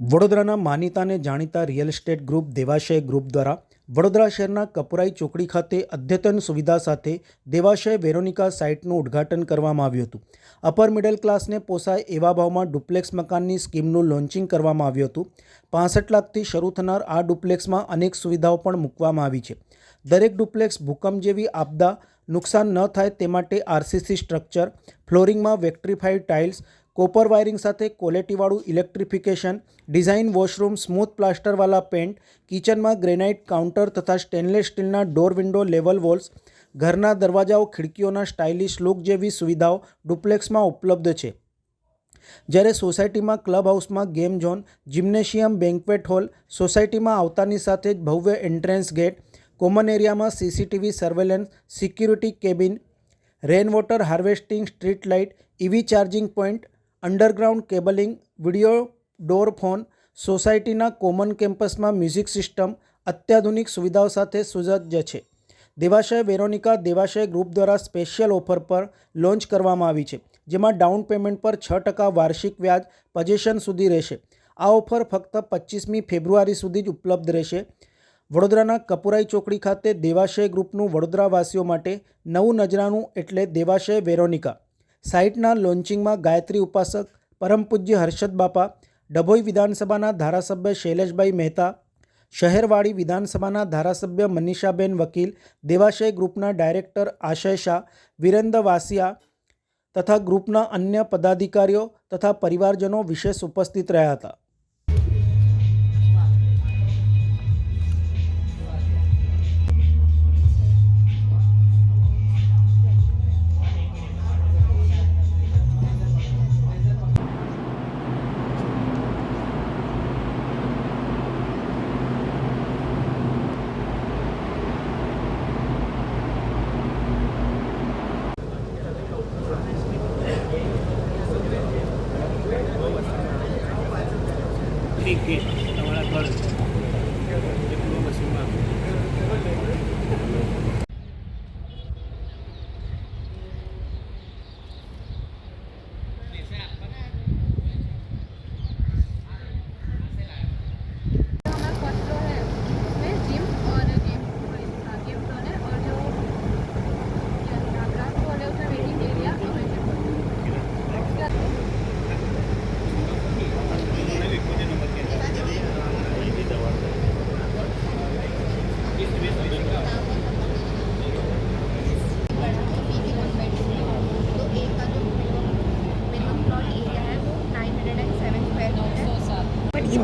વડોદરાના માનીતાને જાણીતા real estate group Devashay group દ્વારા વડોદરા શહેરના કપુરાઈ ચોકડી ખાતે અદ્યતન સુવિધા સાથે દેવાશય વેરોનિકા સાઇટનું ઉદ્ઘાટન કરવામાં આવ્યું હતું. અપર મિડલ ક્લાસને પોસાય એવા ભાવમાં ડુપ્લેક્સ મકાનની સ્કીમનું લોન્ચિંગ કરવામાં આવ્યું હતું. પાસઠ લાખથી શરૂ થનાર આ ડુપ્લેક્સમાં અનેક સુવિધાઓ પણ મૂકવામાં આવી છે. દરેક ડુપ્લેક્સ ભૂકંપ જેવી આપદા નુકસાન ન થાય તે માટે આરસીસી સ્ટ્રક્ચર, ફ્લોરિંગમાં વેક્ટ્રીફાઈડ ટાઇલ્સ કોપર વાયરિંગ સાથે ક્વોલિટીવાળું ઇલેક્ટ્રિફિકેશન, ડિઝાઇન વોશરૂમ, સ્મૂથ પ્લાસ્ટરવાલા પેન્ટ, કિચનમાં ગ્રેનાઇટ કાઉન્ટર તથા સ્ટેનલેસ સ્ટીલના ડોર વિન્ડો લેવલ વોલ્સ, ઘરના દરવાજાઓ ખિડકીઓના સ્ટાઇલિશ લુક જેવી સુવિધાઓ ડુપ્લેક્સમાં ઉપલબ્ધ છે. જ્યારે સોસાયટીમાં ક્લબ હાઉસમાં game zone, gymnasium banquet hall, સોસાયટીમાં આવતાની સાથે જ ભવ્ય એન્ટ્રન્સ ગેટ, કોમન એરિયામાં CCTV surveillance, security cabin rain water harvesting street light, EV charging point underground cabling, video door phone, સોસાયટીના કોમન કેમ્પસમાં મ્યુઝિક સિસ્ટમ, અત્યાધુનિક સુવિધાઓ સાથે સુસજ્જ છે. દેવાશય વેરોનિકા દેવાશય ગ્રુપ દ્વારા સ્પેશિયલ ઓફર પર લોન્ચ કરવામાં આવી છે, જેમાં ડાઉન પેમેન્ટ પર છ ટકા વાર્ષિક વ્યાજ પજેશન સુધી રહેશે. આ ઓફર ફક્ત પચીસમી ફેબ્રુઆરી સુધી જ ઉપલબ્ધ રહેશે. વડોદરાના કપુરાઈ ચોકડી ખાતે દેવાશય ગ્રુપનું વડોદરાવાસીઓ માટે નવું નજરાનું એટલે દેવાશય વેરોનિકા. સાઇટના લોન્ચિંગમાં ગાયત્રી ઉપાસક પરમ પૂજ્ય હર્ષદ બાપા, ડભોઈ વિધાનસભાના ધારાસભ્ય શૈલેષભાઈ મહેતા, શહેરવાડી વિધાનસભાના ધારાસભ્ય મનીષાબેન વકીલ, દેવાશય ગ્રુપના ડાયરેક્ટર આશય શાહ, વિરેન્દ્ર વાસિયા તથા ગ્રુપના અન્ય પદાધિકારીઓ તથા પરિવારજનો વિશેષ ઉપસ્થિત રહ્યા હતા. Pinky. Estamos en.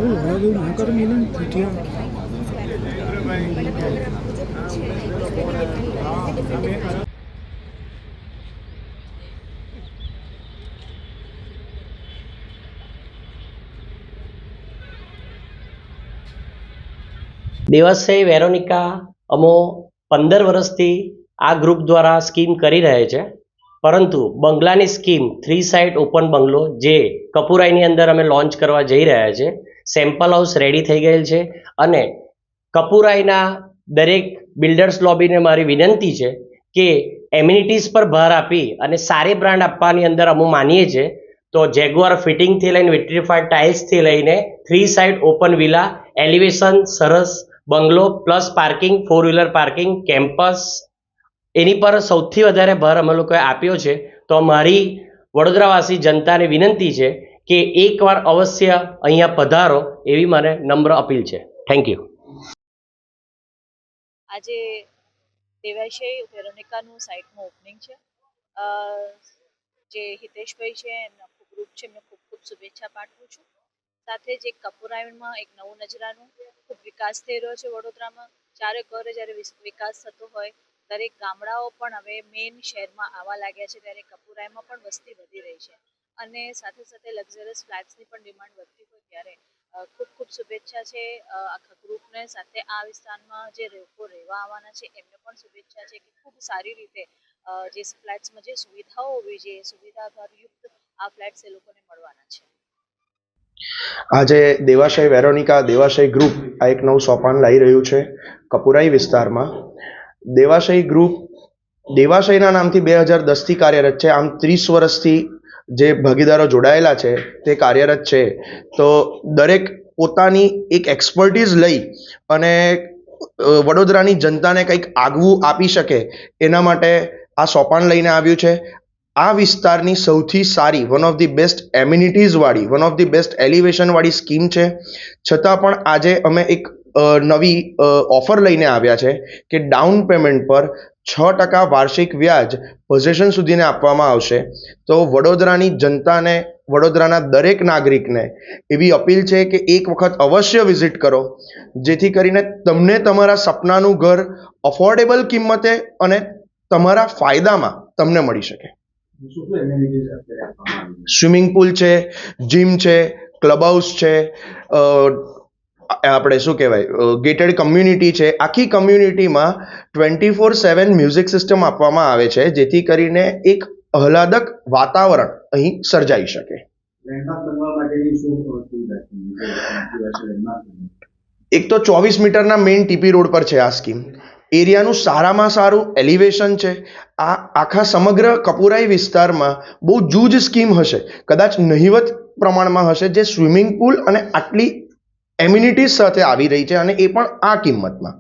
દેવાશ્રય વેરોનિકા, અમો પંદર વર્ષથી આ ગ્રુપ દ્વારા સ્કીમ કરી રહે છે. પરંતુ બંગલાની scheme three side open bungalow જે કપુરાઈની અંદર અમે લોન્ચ કરવા જઈ રહ્યા છે. સેમ્પલ હાઉસ રેડી થઈ ગયેલ છે અને કપુરાઈના દરેક બિલ્ડર્સ લોબીને મારી વિનંતી છે કે એમ્યુનિટીઝ પર ભાર આપી અને સારી બ્રાન્ડ આપવાની અંદર અમે માનીએ છીએ. તો જેગુઆર ફિટિંગથી લઈને વિટ્રીફાઈડ ટાઇલ્સથી લઈને three side open villa, elevation, સરસ bungalow, plus parking four wheeler parking, campus, એની પર સૌથી વધારે ભાર અમે લોકોએ આપ્યો છે. તો મારી વડોદરાવાસી જનતાને વિનંતી છે કે એકવાર અવશ્ય અહીંયા પધારો એવી મારે નમ્ર અપીલ છે. થેન્ક યુ આજે દેવાશય વેરોનિકાનું સાઇટનું ઓપનિંગ છે. જે હિતેશભાઈ છે, એમના આખું ગ્રુપ છે, એમને ખૂબ ખૂબ શુભેચ્છા પાઠવું છું. સાથે જ એક કપુરાઈમાં એક નવું નજરાનું ખૂબ વિકાસ થઈ રહ્યો છે વડોદરામાં. ચારે ઘરે જ્યારે વિકાસ થતો હોય, દરેક ગામડાઓ પણ હવે મેઇન શહેરમાં આવવા લાગ્યા છે. ત્યારે કપૂરાયમાં પણ વસ્તી વધી રહી છે. અને સાથે સાથે લક્ઝરિયસ ફ્લેટ્સની પણ ડિમાન્ડ વધતી હોય ત્યારે ખૂબ ખૂબ શુભેચ્છા છે આખા ગ્રુપને સાથે આ વિસ્તારમાં જે લોકો રહેવા આવવાના છે, એમને પણ શુભેચ્છા છે કે ખૂબ સારી રીતે જે ફ્લેટ્સમાં જે સુવિધાઓ હોવી જોઈએ સુવિધાભરયુક્ત આ ફ્લેટ્સ એ લોકોને મળવાના છે. આજે દેવાશય વેરોનિકા દેવાશય ગ્રુપ આ એક નવું સોપાન લાવી રહ્યું છે, કપુરાઈ વિસ્તારમાં. દેવાશય ગ્રુપ દેવાશયના નામથી બે હજાર દસથી કાર્યરત છે. આમ ત્રીસ વર્ષથી જે ભાગીદારો જોડાયેલા છે, તે કાર્યરત છે. તો દરેક પોતાની એક એક્સપર્ટીઝ લઈ અને વડોદરાની જનતાને કંઈક આગવું આપી શકે, એના માટે આ સોપાન લઈને આવ્યું છે. આ વિસ્તારની સૌથી સારી વન ઓફ ધી બેસ્ટ એમ્યુનિટીઝવાળી વન ઓફ ધી બેસ્ટ એલિવેશનવાળી સ્કીમ છે. છતાં પણ આજે અમે એક નવી ઓફર લઈને આવ્યા છે કે ડાઉન પેમેન્ટ પર છ ટકા વાર્ષિક વ્યાજ પોઝેશન સુધીને આપવામાં આવશે. તો વડોદરાની જનતાને, વડોદરાના દરેક નાગરિકને એવી અપીલ છે કે એક વખત અવશ્ય વિઝિટ કરો, જેથી કરીને તમને તમારા સપનાનું ઘર અફોર્ડેબલ કિંમતે અને તમારા ફાયદામાં તમને મળી શકે. સ્વિમિંગ પુલ છે જીમ છે ક્લબ હાઉસ છે આપણે શું કહેવાય? ગેટેડ કમ્યુનિટી છે. આખી કમ્યુનિટીમાં twenty four seven music system આપવામાં આવે છે જેથી કરીને એક આહલાદક વાતાવરણ અહીં સર્જાઈ શકે. એક તો ચોવીસ મીટરના મેઇન ટીપી રોડ પર છે આ સ્કીમ એરિયાનું સારામાં સારું એલિવેશન છે. આ આખા સમગ્ર કપુરાઈ વિસ્તારમાં બહુ જૂજ સ્કીમ હશે. કદાચ નહિવત પ્રમાણમાં હશે જે સ્વિમિંગ પુલ અને આટલી એમ્યુનિટીઝ સાથે આવી રહી છે અને એ પણ આ કિંમતમાં.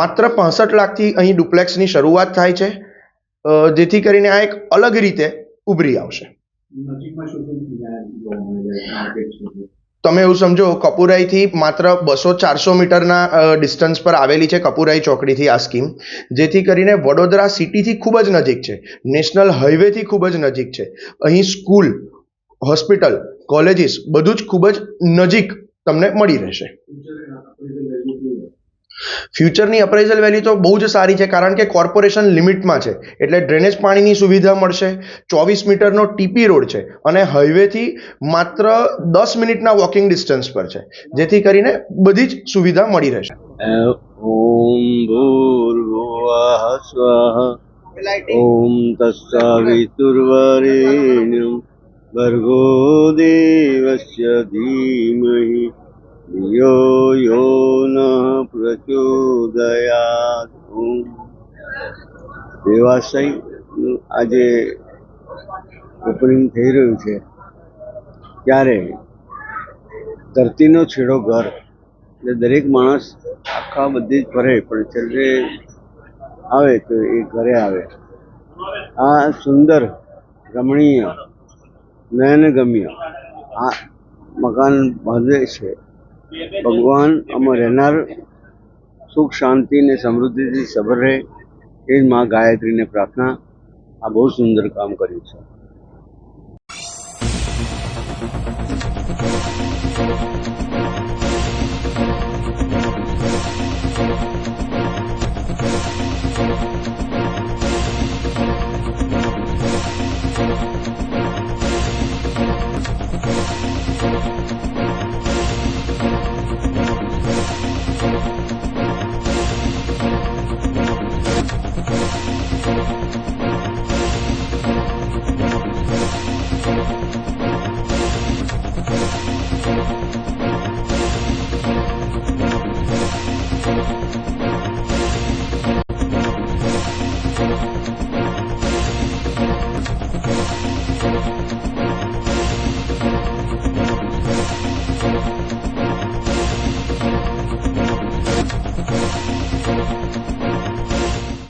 માત્ર પાસઠ લાખથી અહીં ડુપ્લેક્સની શરૂઆત થાય છે જેથી કરીને આ એક અલગ રીતે ઉભરી આવશે. તમે એવું સમજો કપુરાઈથી માત્ર બસો ચારસો મીટરના ડિસ્ટન્સ પર આવેલી છે કપુરાઈ ચોકડીથી આ સ્કીમ જેથી કરીને વડોદરા સિટીથી ખૂબ જ નજીક છે નેશનલ હાઈવેથી ખૂબ જ નજીક છે. અહીં સ્કૂલ હોસ્પિટલ કોલેજીસ બધું જ ખૂબ જ નજીક તમને મળી રહેશે. ફ્યુચરની અપ્રેઝલ વેલ્યુ તો બહુ જ સારી છે, કારણ કે કોર્પોરેશન લિમિટમાં છે. એટલે ડ્રેનેજ પાણીની સુવિધા મળશે, ચોવીસ મીટરનો ટીપી રોડ છે અને હાઈવેથી માત્ર દસ મિનિટના વોકિંગ ડિસ્ટન્સ પર છે. જેથી કરીને બધી જ સુવિધા મળી રહેશે. ઓમ તસ્સાવિતુર્વરેણ્યમ ભર્ગો દેવસ્ય ધીમહી. भर्गो देवस्य धीमहि धियो यो नः પ્રચોદયાત ॐ દેવાશયનું આજે ઓપનિંગ થઈ રહ્યું છે ત્યારે ધરતીનો છેડો ઘર એટલે દરેક માણસ આખા બધી જ ફરે પણ છેલ્લે આવે તો એ ઘરે આવે આ સુંદર રમણીય નયનગમ્ય આ મકાન બાંધે છે ભગવાન આમાં રહેનાર, સુખ, શાંતિ ને સમૃદ્ધિથી સભર રહે, એ જ મા ગાયત્રીને પ્રાર્થના આ બહુ સુંદર કામ કર્યું છે.